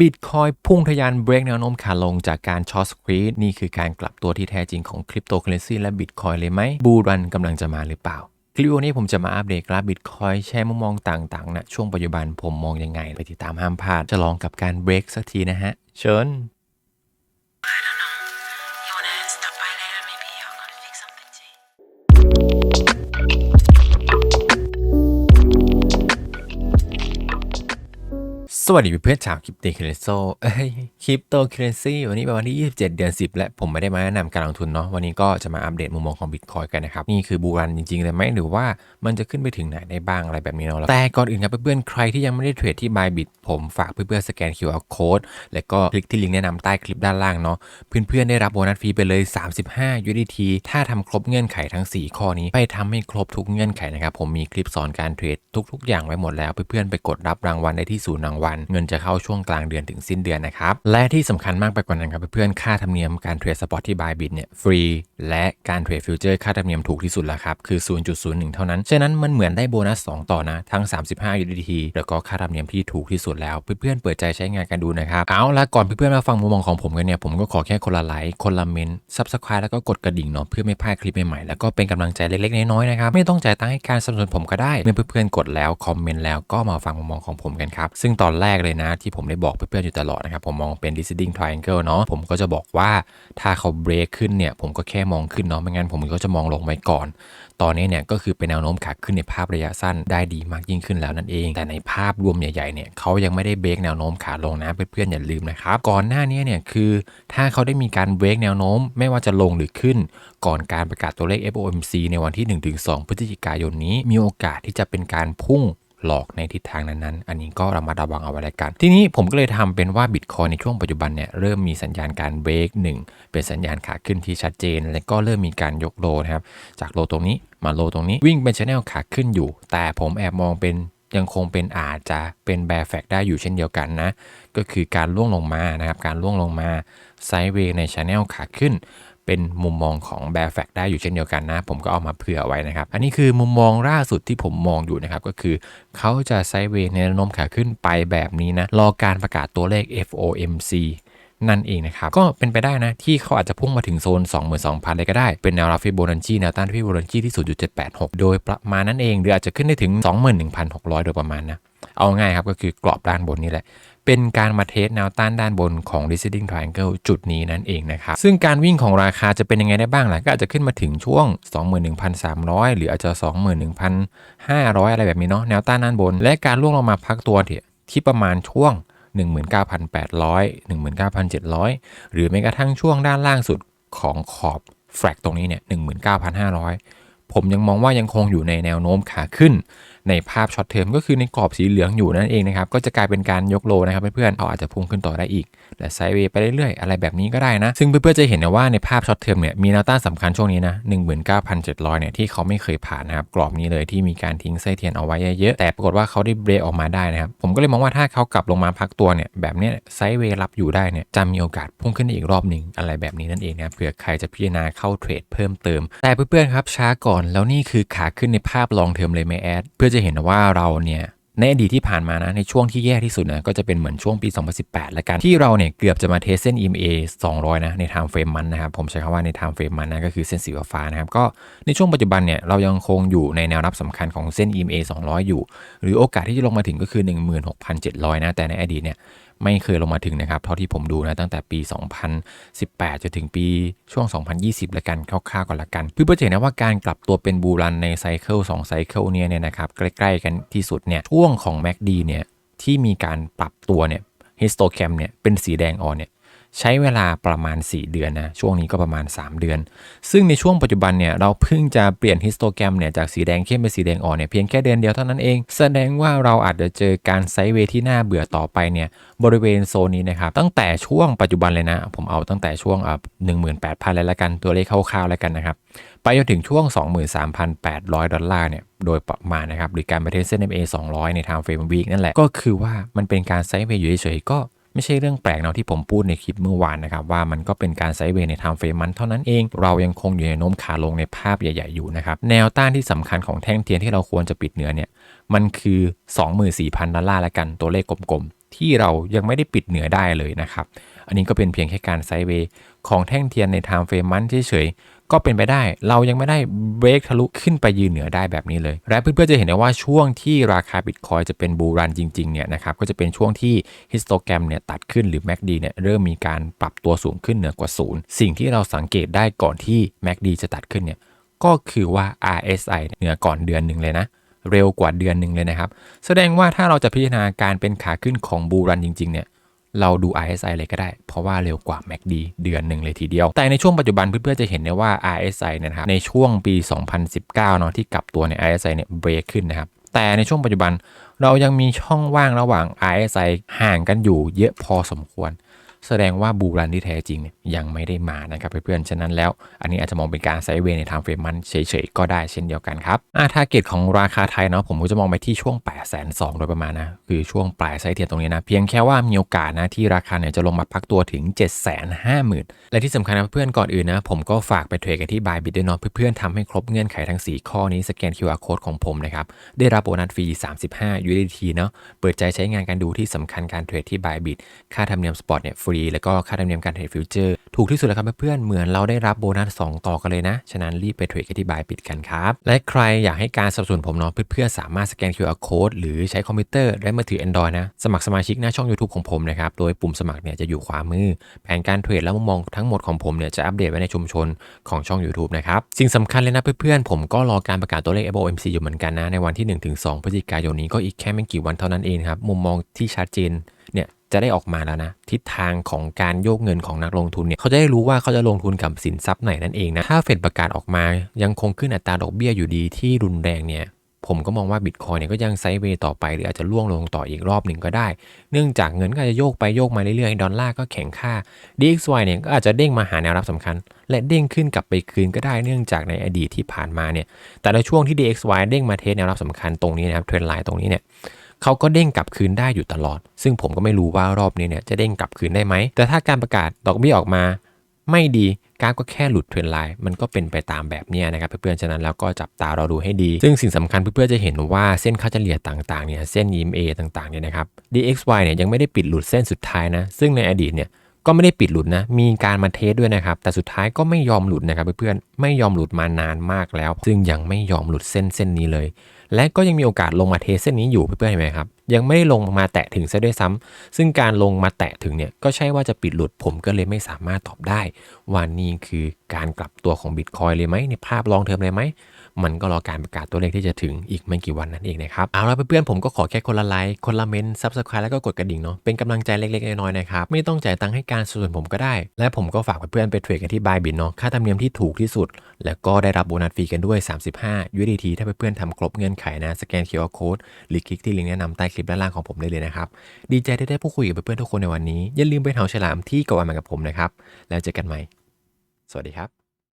บิตคอยพุ่งทะยานเบรกแนวโน้มขาลงจากการช็อตสควีดนี่คือการกลับตัวที่แท้จริงของคริปโตเคอเรนซีและบิตคอยเลยไหมบูรันกำลังจะมาหรือเปล่า คลิปวันนี้ผมจะมาอัปเดตกราฟบิตคอยแชร์มุมมองต่างๆนะช่วงปัจจุบันผมมองยังไง ไปติดตามห้ามพลาดจะลองกับการเบรกสักทีนะฮะ เชิญ สวัสดีเพื่อนชาวคริปโตเคเรนซีคริปโตเคเรนซีวันนี้เป็นวันที่ 27 เดือน 10 และผมไม่ได้มาแนะนำการลงทุนเนาะ วันนี้ก็จะมาอัปเดตมุมมองของบิตคอยกันนะครับ นี่คือบูรันจริงๆเลยไหมหรือว่ามันจะขึ้นไปถึงไหนได้บ้างอะไรแบบนี้เนาะ แต่ก่อนอื่นครับเพื่อนๆ ใครที่ยังไม่ได้เทรดที่ Bybit ผมฝากเพื่อนๆ สแกน QR Code แล้วก็คลิกที่ลิงก์แนะนำใต้คลิปด้านล่างเนาะ เพื่อนๆ ได้รับโบนัสฟรีไปเลย 35 USDT ถ้าทำครบเงื่อนไขทั้ง 4 ข้อนี้ ไปทำให้ครบทุกเงื่อนไขนะครับ ผมมีคลิปสอนการเทรดทุก ๆ อย่างไว้หมดแล้ว เพื่อนๆ ไปกดรับรางวัลได้ที่ศูนย์รางวัลเงินจะเข้าช่วงกลางเดือนถึงสิ้นเดือนนะครับ และที่สำคัญมากไปกว่านั้นครับเพื่อนๆค่าธรรมเนียมการเทรดสปอตที่ Bybit เนี่ยฟรี และการเทรดฟิวเจอร์ค่าธรรมเนียมถูกที่สุดแล้วครับคือ 0.01 เท่านั้น ฉะนั้นมันเหมือนได้โบนัส 2 ต่อนะทั้ง 35 USDT แล้วก็ค่าธรรมเนียมที่ถูกที่สุดแล้ว เพื่อนๆเปิดใจใช้งานกันดูนะครับเอาละก่อนเพื่อนๆมาฟังมุมมองของผมกันเนี่ยผมก็ขอแค่คนละไลค์คนละเมนต์ Subscribe แล้วก็กดกระดิ่งเนาะเพื่อไม่พลาดคลิปใหม่ๆแล้วก็เป็นกำลังใจเล็กๆน้อยๆนะครับไม่ต้องจ่ายตังค์ให้การสนับสนุนผมก็ได้เมื่อเพื่อนๆกดแล้วคอมเมนต์แล้วก็มาฟังมุมมองของผมกันครับซึ่งตอนแรกรกเลยนะ ที่ผมได้บอกเพื่อนๆอยู่ตลอดนะครับ ผมมองเป็น descending triangle เนาะผมก็จะบอกว่าถ้าเขาเบรกขึ้นเนี่ย ผมก็แค่มองขึ้นเนาะไม่งั้นผมก็จะมองลงไว้ก่อน ตอนนี้เนี่ยก็คือเป็นแนวโน้มขาขึ้นในภาพระยะสั้นได้ดีมากยิ่งขึ้นแล้วนั่นเอง แต่ในภาพรวมใหญ่ๆเนี่ยเขายังไม่ได้เบรกแนวโน้มขาลงนะเพื่อนๆอย่าลืมนะครับก่อนหน้านี้เนี่ยคือถ้าเขาได้มีการเบรกแนวโน้ม ไม่ว่าจะลงหรือขึ้น ก่อนการประกาศตัวเลข FOMC ในวันที่ 1-2 พฤศจิกายนนี้มีโอกาสที่จะเป็นการพุ่ง หลอกในทิศทางนั้นๆ อันนี้ก็ระมัดระวังเอาไว้แล้วกัน ทีนี้ผมก็เลยทำเป็นว่าบิตคอยในช่วงปัจจุบันเนี่ยเริ่มมีสัญญาณการเบรกหนึ่งเป็นสัญญาณขาขึ้นที่ชัดเจน และก็เริ่มมีการยกโลนะครับ จากโลตรงนี้มาโลตรงนี้วิ่งเป็นชแนลขาขึ้นอยู่ แต่ผมแอบมองเป็นยังคงเป็นอาจจะเป็นแบร์แฟกได้อยู่เช่นเดียวกันนะ ก็คือการล่วงลงมานะครับ การล่วงลงมาไซด์เวย์ในชแนลขาขึ้น เป็นมุมมองของแบร์แฟกได้อยู่เช่นเดียวกันนะ ผมก็เอามาเผื่อไว้นะครับ อันนี้คือมุมมองล่าสุดที่ผมมองอยู่นะครับ ก็คือเขาจะไซด์เวย์ในแนวโน้มขาขึ้นไปแบบนี้นะ รอการประกาศตัวเลข FOMC นั่นเองนะครับ ก็เป็นไปได้นะ ที่เขาอาจจะพุ่งมาถึงโซน 22,000 เลยก็ได้ เป็นแนวรับฟิโบนัชชีแนวต้านฟิโบนัชชีที่ 0.786 โดยประมาณนั้นเองหรืออาจจะขึ้นได้ถึง 21,600 โดยประมาณนะเอาง่ายครับก็คือกรอบด้านบนนี่แหละ เป็นการมาเทสแนวต้านด้านบนของ descending triangle จุดนี้นั่นเองนะครับ ซึ่งการวิ่งของราคาจะเป็นยังไงได้บ้างล่ะก็อาจจะขึ้นมาถึงช่วง 21,300 หรืออาจจะ 21,500 อะไรแบบนี้เนาะแนวต้านด้านบน และการล่วงลงมาพักตัวที่ที่ประมาณช่วง 19,800 19,700 หรือแม้กระทั่งช่วงด้านล่างสุดของขอบแฟลกตรงนี้เนี่ย 19,500 ผมยังมองว่ายังคงอยู่ในแนวโน้มขาขึ้น ในภาพช็อตเทอมก็คือในกรอบสีเหลืองอยู่นั่นเองนะครับ ก็จะกลายเป็นการยกโลนะครับเพื่อนๆเขาอาจจะพุ่งขึ้นต่อได้อีก และไซด์เวย์ไปเรื่อยๆ อะไรแบบนี้ก็ได้นะ ซึ่งเพื่อนๆจะเห็นนะว่าในภาพช็อตเทอมเนี่ยมีแนวต้านสำคัญช่วงนี้นะ19,700เนี่ยที่เขาไม่เคยผ่านนะครับกรอบนี้เลยที่มีการทิ้งไส้เทียนเอาไว้เยอะๆแต่ปรากฏว่าเขาได้เบรกออกมาได้นะครับผมก็เลยมองว่าถ้าเขากลับลงมาพักตัวเนี่ยแบบเนี้ยไซด์เวย์รับอยู่ได้เนี่ยจะมีโอกาสพุ่งขึ้นอีกรอบหนึ่งอะไรแบบนี้นั่นเองนะเผื่อใครจะพิจารณาเข้าเทรดเพิ่มเติมแต่เพื่อนๆครับช้าก่อนแล้วนี่คือขาขึ้นในภาพลองเทอมเลยไหมแอดเพื่อจะเห็นว่าเราเนี่ยในอดีตที่ผ่านมานะในช่วงที่แย่ที่สุดนะก็จะเป็นเหมือนช่วงปี 2018 ละกันที่เราเนี่ยเกือบจะมาเทสเส้น EMA 200 นะในไทม์เฟรมมันนะครับผมใช้คำว่าในไทม์เฟรมมันนะก็คือเส้นสีฟ้านะครับก็ในช่วงปัจจุบันเนี่ยเรายังคงอยู่ในแนวรับสำคัญของเส้น EMA 200 อยู่ หรือโอกาสที่จะลงมาถึงก็คือ 16,700 นะแต่ในอดีตเนี่ย ไม่เคยลงมาถึงนะครับ เท่าที่ผมดูนะตั้งแต่ปี 2018 จนถึงปีช่วง 2020 ละกันคร่าวๆก่อนละกันเพื่อจะเห็นนะว่าการกลับตัวเป็นบูรันในไซเคิล2ไซเคิลเนี่ยเนี่ยนะครับใกล้ๆกันที่สุดเนี่ยช่วงของ MACD เนี่ยที่มีการปรับตัวเนี่ยฮิสโตแคมเนี่ยเป็นสีแดงอ่อนเนี่ย ใช้เวลาประมาณ 4 เดือนนะ ช่วงนี้ก็ประมาณ 3 เดือน ซึ่งในช่วงปัจจุบันเนี่ย เราเพิ่งจะเปลี่ยนฮิสโตแกรมเนี่ย จากสีแดงเข้มเป็นสีแดงอ่อนเนี่ยเพียงแค่เดือนเดียวเท่านั้นเอง แสดงว่าเราอาจจะเจอการไซด์เวที่น่าเบื่อต่อไปเนี่ย บริเวณโซนนี้นะครับ ตั้งแต่ช่วงปัจจุบันเลยนะ ผมเอาตั้งแต่ช่วงอะ18,000เลยละกันตัวเลขคร่าวๆแล้วกันนะครับไปจนถึงช่วง 23,800 ดอลลาร์เนี่ยโดยประมาณนะครับหรือการไปเทสเส้น MA 200 ใน time frame week นั่นแหละก็คือว่ามันเป็นการไซด์เวย์อยู่เฉยๆก็ ไม่ใช่เรื่องแปลกเนาะที่ผมพูดในคลิปเมื่อวานนะครับว่ามันก็เป็นการไซด์เวย์ในไทม์เฟรมมันเท่านั้นเอง เรายังคงอยู่ในโน้มขาลงในภาพใหญ่ ๆ อยู่นะครับแนวต้านที่สำคัญของแท่งเทียนที่เราควรจะปิดเหนือเนี่ยมันคือ 24,000ดอลลาร์ละกันตัวเลขกลมๆที่เรายังไม่ได้ปิดเหนือได้เลยนะครับ อันนี้ก็เป็นเพียงแค่การไซด์เวย์ของแท่งเทียนในไทม์เฟรมมันเฉยๆก็เป็นไปได้ เรายังไม่ได้เบรกทะลุขึ้นไปยืนเหนือได้แบบนี้เลย และเพื่อนๆจะเห็นได้ว่าช่วงที่ราคาบิตคอยจะเป็นบูรันจริงๆเนี่ยนะครับก็จะเป็นช่วงที่ฮิสโตแกรมเนี่ยตัดขึ้นหรือ MACD เนี่ยเริ่มมีการปรับตัวสูงขึ้นเหนือกว่าศูนย์สิ่งที่เราสังเกตได้ก่อนที่ MACD จะตัดขึ้นเนี่ยก็คือว่า RSI เหนือก่อนเดือนหนึ่งเลยนะเร็วกว่าเดือนหนึ่งเลยนะครับ แสดงว่าถ้าเราจะพิจารณาการเป็นขาขึ้นของบูรันจริง ๆ เนี่ย เราดู RSI เลยก็ได้ เพราะว่าเร็วกว่า MACD เดือนหนึ่งเลยทีเดียว แต่ในช่วงปัจจุบันเพื่อนๆจะเห็นได้ว่า RSI เนยนะครับในช่วงปี 2019เนาะที่กลับตัวใน RSI เนี่ยเบรกขึ้นนะครับแต่ในช่วงปัจจุบันเรายังมีช่องว่างระหว่าง RSI ห่างกันอยู่เยอะพอสมควร แสดงว่าบูรันที่แท้จริงเนี่ยยังไม่ได้มานะครับเพื่อนๆ ฉะนั้นแล้ว อันนี้อาจจะมองเป็นการไซด์เวย์ในทางเฟรมมันเฉยๆ ก็ได้เช่นเดียวกันครับอ่าทาร์เก็ตของราคาไทยเนาะผมก็จะมองไปที่ช่วง8 2 0 0โดยประมาณนะคือช่วงปลายไซด์เทียนตรงนี้นะ เพียงแค่ว่ามีโอกาสนะที่ราคาเนี่ยจะลงมาพักตัวถึง 750,000 และที่สำคัญนะเพื่อนๆก่อนอื่นนะผมก็ฝากไปเทรดกันที่ Bybit ด้วยเนาะเพื่อนๆทำให้ครบเงื่อนไขทั้ง 4 ข้อนี้สแกน QR code ของผมนะครับได้รับโบนัสฟรี 35 USDT เนาะเปิดใจใช้งานกันดูที่สำคัญการเทรดที่ Bybit ค่าธรรมเนียมสปอตเนี่ยฟรีแล้วก็ค่าธรรมเนียมการเทรดฟิวเจอร์ถูกที่สุดแล้วครับเพื่อนๆเหมือนเราได้รับโบนัส2ต่อกันเลยนะ ฉะนั้นรีบไปเทรดกันที่ Bybit กันครับและใครอยากให้การสนับสนุนผมเนาะเพื่อนๆสามารถสแกน QR code หรือใช้คอมพิวเตอร์และมือถือ Android นะสมัครสมาชิกหน้าช่อง YouTube ของผมนะครับโดยปุ่มสมัครเนี่ยจะอยู่ขวามือ แผนการเทรดและมุมมองทั้งหมดของผมเนี่ยจะอัปเดตไว้ในชุมชนของช่อง YouTube นะครับสิ่งสำคัญเลยนะเพื่อนๆผมก็รอการประกาศตัวเลข FOMC อยู่เหมือนกันนะในวันที่ 1-2 พฤศจิกายนนี้ก็อีกแค่ไม่กี่วันเท่านั้นเองครับมุมมองที่ชัดเจนเนี่ย จะได้ออกมาแล้วนะ ทิศทางของการโยกเงินของนักลงทุนเนี่ยเขาจะได้รู้ว่าเขาจะลงทุนกับสินทรัพย์ไหนนั่นเองนะถ้าเฟดประกาศออกมายังคงขึ้นอัตราดอกเบี้ยอยู่ดีที่รุนแรงเนี่ยผมก็มองว่าบิตคอยเนี่ยก็ยังไซด์เวย์ต่อไป หรืออาจจะล่วงลงต่ออีกรอบหนึ่งก็ได้ เนื่องจากเงินก็อาจจะโยกไปโยกมาเรื่อยๆ ดอลลาร์ก็แข็งค่า DXY เนี่ยก็อาจจะเด้งมาหาแนวรับสำคัญ และเด้งขึ้นกลับไปคืนก็ได้เนื่องจากในอดีตที่ผ่านมาเนี่ยแต่ในช่วงที่ DXY เด้งมาเทสแนวรับสำคัญตรงนี้นะครับเทรนไลน์ตรงนี้เนี่ย เขาก็เด้งกลับคืนได้อยู่ตลอด ซึ่งผมก็ไม่รู้ว่ารอบนี้เนี่ยจะเด้งกลับคืนได้ไหม แต่ถ้าการประกาศดอกเบี้ยออกมา ไม่ดีกราฟก็แค่หลุดเทรนไลน์มันก็เป็นไปตามแบบนี้นะครับเพื่อนๆ ฉะนั้นแล้วก็จับตาเราดูให้ดี ซึ่งสิ่งสำคัญเพื่อนๆ จะเห็นว่าเส้นค่าเฉลี่ยต่างๆ เนี่ยเส้น EMA ต่างๆ เนี่ยนะครับ DXY เนี่ยยังไม่ได้ปิดหลุดเส้นสุดท้ายนะ ซึ่งในอดีตเนี่ยก็ไม่ได้ปิดหลุดนะ มีการมาเทสด้วยนะครับ แต่สุดท้ายก็ไม่ยอมหลุดนะครับเพื่อนๆ ไม่ยอมหลุดมานานมากแล้ว ซึ่งยังไม่ยอมหลุดเส้นเส้นนี้เลย และก็ยังมีโอกาสลงมาเทสเส้นนี้อยู่เพื่อนๆเห็นไหมครับ ยังไม่ได้ลงมาแตะถึงซะด้วยซ้ำซึ่งการลงมาแตะถึงเนี่ยก็ใช่ว่าจะปิดหลุดผมก็เลยไม่สามารถตอบได้ ว่านี่คือการกลับตัวของบิตคอยเลยไหมในภาพลองเทอมเลยไหมมันก็รอการประกาศตัวเลขที่จะถึงอีกไม่กี่วันนั่นเองนะครับ เอาละเพื่อนๆผมก็ขอแค่คนละไลค์คนละเมนต์ซับสไครต์แล้วก็กดกระดิ่งเนาะเป็นกำลังใจเล็กๆน้อยๆนะครับ ไม่ต้องจ่ายตังค์ให้การสนับสนุนผมก็ได้ และผมก็ฝากเพื่อนๆไปเทรดกันที่บายบินเนาะค่าธรรมเนียมที่ถูกที่สุด แล้วก็ได้รับโบนัสฟรีกันด้วย 35 USDT ถ้าเพื่อนๆทำครบเงื่อนไขนะสแกน QR Code หรือคลิกที่ลิงก์แนะนำใต้คลิปด้านล่างของผมได้เลยนะครับ ดีใจที่ได้พูดคุยกับเพื่อนๆทุกคนในวันนี้ อย่าลืมไปเห่าฉลามที่เกาะวันมากับผมนะครับ แล้วเจอกันใหม่ สวัสดีครับ